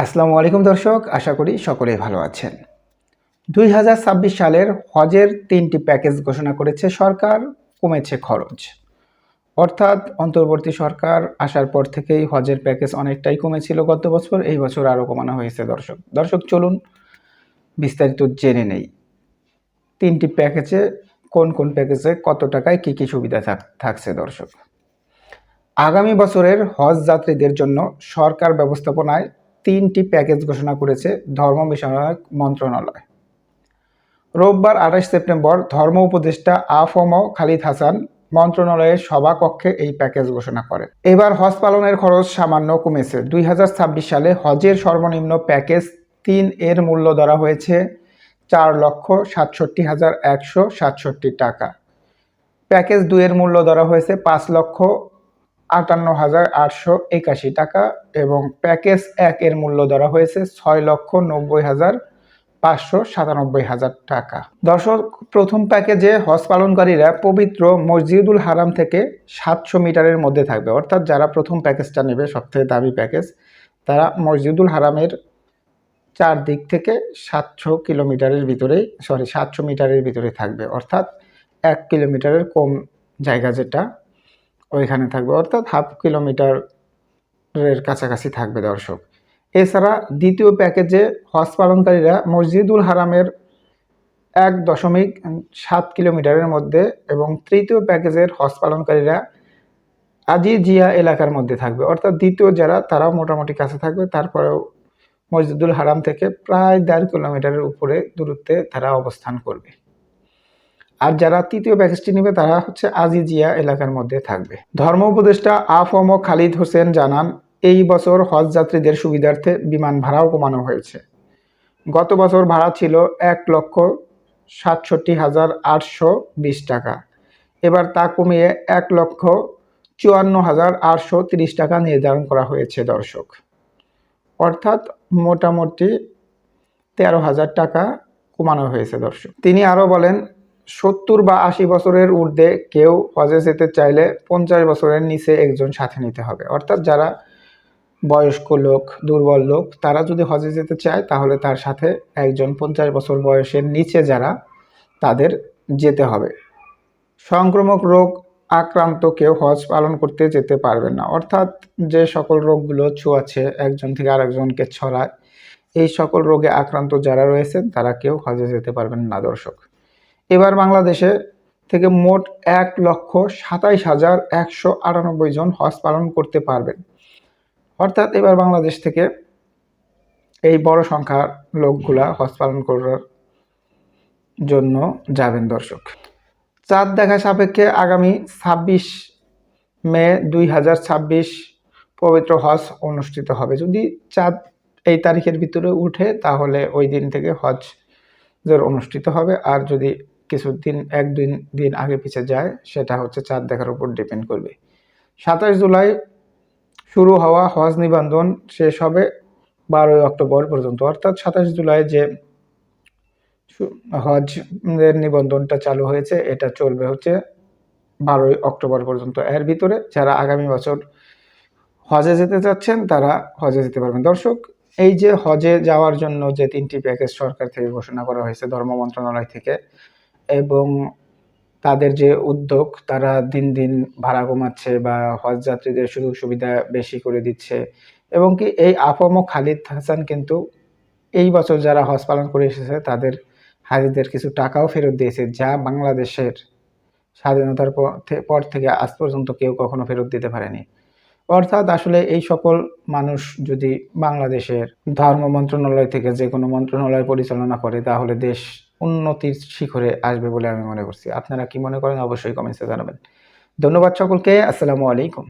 আসসালামু আলাইকুম দর্শক, আশা করি সকলেই ভালো আছেন। দুই হাজার ছাব্বিশ সালের হজের তিনটি প্যাকেজ ঘোষণা করেছে সরকার, কমেছে খরচ। অর্থাৎ অন্তর্বর্তী সরকার আসার পর থেকেই হজের প্যাকেজ অনেকটাই কমেছিল গত বছর, এই বছর আরও কমানো হয়েছে দর্শক। দর্শক, চলুন বিস্তারিত জেনে নেই। তিনটি প্যাকেজে কোন কোন প্যাকেজে কত টাকায় কী কী সুবিধা থাক- থাকছে দর্শক। আগামী বছরের হজ যাত্রীদের জন্য সরকার ব্যবস্থাপনায় তিনটি প্যাকেজ ঘোষণা করেছে ধর্ম বিষয়ক মন্ত্রণালয়। রোববার আঠাশ সেপ্টেম্বর ধর্ম উপদেষ্টা আফম খালিদ হাসান মন্ত্রণালয়ের সভাকক্ষে এই প্যাকেজ ঘোষণা করে এবার হজ পালনের খরচ সামান্য কমেছে। দুই হাজার ছাব্বিশ সালে হজের সর্বনিম্ন প্যাকেজ তিন এর মূল্য ধরা হয়েছে চার লক্ষ সাতষট্টি হাজার একশো সাতষট্টি টাকা। প্যাকেজ দুইয়ের মূল্য ধরা হয়েছে পাঁচ লক্ষ আটান্ন হাজার আটশো একাশি টাকা এবং প্যাকেজ এক এর মূল্য ধরা হয়েছে ছয় লক্ষ নব্বই হাজার পাঁচশো সাতানব্বই হাজার টাকা। দর্শক, প্রথম প্যাকেজে হজ পালনকারীরা পবিত্র মসজিদুল হারাম থেকে সাতশো মিটারের মধ্যে থাকবে। অর্থাৎ যারা প্রথম প্যাকেজটা নেবে, সবথেকে দামি প্যাকেজ, তারা মসজিদুল হারামের চার দিক থেকে সাতশো কিলোমিটারের ভিতরে, সরি, সাতশো মিটারের ভিতরে থাকবে। অর্থাৎ এক কিলোমিটারের কম জায়গা যেটা ওইখানে থাকবে। অর্থাৎ হাফ কিলোমিটারের কাছাকাছি থাকবে দর্শক। এছাড়া দ্বিতীয় প্যাকেজে হজ পালনকারীরা মসজিদুল হারামের এক দশমিক সাত কিলোমিটারের মধ্যে এবং তৃতীয় প্যাকেজের হজ পালনকারীরা আজিজিয়া এলাকার মধ্যে থাকবে। অর্থাৎ দ্বিতীয় যারা, তারাও মোটামুটি কাছে থাকবে। তারপরেও মসজিদুল হারাম থেকে প্রায় দেড় কিলোমিটারের উপরে দূরত্বে তারা অবস্থান করবে। আর যারা তৃতীয় প্যাকেজটি নেবে, তারা হচ্ছে আজিজিয়া এলাকার মধ্যে থাকবে। ধর্ম উপদেষ্টা আফম খালিদ হোসেন জানান, এই বছর হজ যাত্রীদের সুবিধার্থে বিমান ভাড়াও কমানো হয়েছে। গত বছর ভাড়া ছিল এক লক্ষ সাতষট্টি হাজার আটশো বিশ টাকা। এবার তা কমিয়ে এক লক্ষ চুয়ান্ন হাজার আটশো তিরিশ টাকা নির্ধারণ করা হয়েছে দর্শক। অর্থাৎ মোটামুটি তেরো হাজার টাকা কমানো হয়েছে দর্শক। তিনি আরও বলেন সত্তর বা আশি বছরের ঊর্ধ্বে কেউ হজে যেতে চাইলে পঞ্চাশ বছরের নিচে একজন সাথে নিতে হবে। অর্থাৎ যারা বয়স্ক লোক, দুর্বল লোক, তারা যদি হজে যেতে চায়, তাহলে তার সাথে একজন পঞ্চাশ বছর বয়সের নিচে যারা, তাদের যেতে হবে। সংক্রমক রোগ আক্রান্ত কেউ হজ পালন করতে যেতে পারবে না। অর্থাৎ যে সকল রোগগুলো ছোঁয়াছে একজন থেকে আরেকজনকে ছড়ায়, এই সকল রোগে আক্রান্ত যারা রয়েছেন, তারা কেউ হজে যেতে পারবেন না, দর্শক। এবার বাংলাদেশে থেকে মোট এক লক্ষ সাতাইশ হাজার একশো আটানব্বই জন হজ পালন করতে পারবেন। অর্থাৎ এবার বাংলাদেশ থেকে এই বড় সংখ্যার লোকগুলা হজ পালন করার জন্য যাবেন দর্শক। চাঁদ দেখা সাপেক্ষে আগামী ছাব্বিশ মে দুই হাজার ছাব্বিশ পবিত্র হজ অনুষ্ঠিত হবে। যদি চাঁদ এই তারিখের ভিতরে উঠে, তাহলে ওই দিন থেকে হজ অনুষ্ঠিত হবে। আর যদি কিছুদিন এক দিন দিন আগে পিছিয়ে যায়, সেটা হচ্ছে চাঁদ দেখার উপর ডিপেন্ড করবে। সাতাশ জুলাই শুরু হওয়া হজ নিবন্ধন শেষ হবে বারোই অক্টোবর পর্যন্ত। অর্থাৎ সাতাশ জুলাই যে সু- হজের নিবন্ধনটা চালু হয়েছে, এটা চলবে হচ্ছে বারোই অক্টোবর পর্যন্ত। এর ভিতরে যারা আগামী বছর হজে যেতে চাচ্ছেন, তারা হজে যেতে পারবেন। দর্শক, এই যে হজে যাওয়ার জন্য যে তিনটি প্যাকেজ সরকার থেকে ঘোষণা করা হয়েছে ধর্ম মন্ত্রণালয় থেকে এবং তাদের যে উদ্যোগ, তারা দিন দিন ভাড়া কমাচ্ছে বা হজ যাত্রীদের সুযোগ সুবিধা বেশি করে দিচ্ছে। এবং কি এই আফম খালিদ হাসান কিন্তু এই বছর যারা হজ পালন করে এসেছে, তাদের হাজিদের কিছু টাকাও ফেরত দিয়েছে, যা বাংলাদেশের স্বাধীনতার পর থেকে আজ পর্যন্ত কেউ কখনো ফেরত দিতে পারেনি। অর্থাৎ আসলে এই সকল মানুষ যদি বাংলাদেশের ধর্ম মন্ত্রণালয় থেকে যে কোনো মন্ত্রণালয় পরিচালনা করে, তাহলে দেশ উন্নতির শিখরে আসবে বলে আমি মনে করছি। আপনারা কি মনে করেন অবশ্যই কমেন্টসে জানাবেন। ধন্যবাদ সকলকে, আসসালামু আলাইকুম।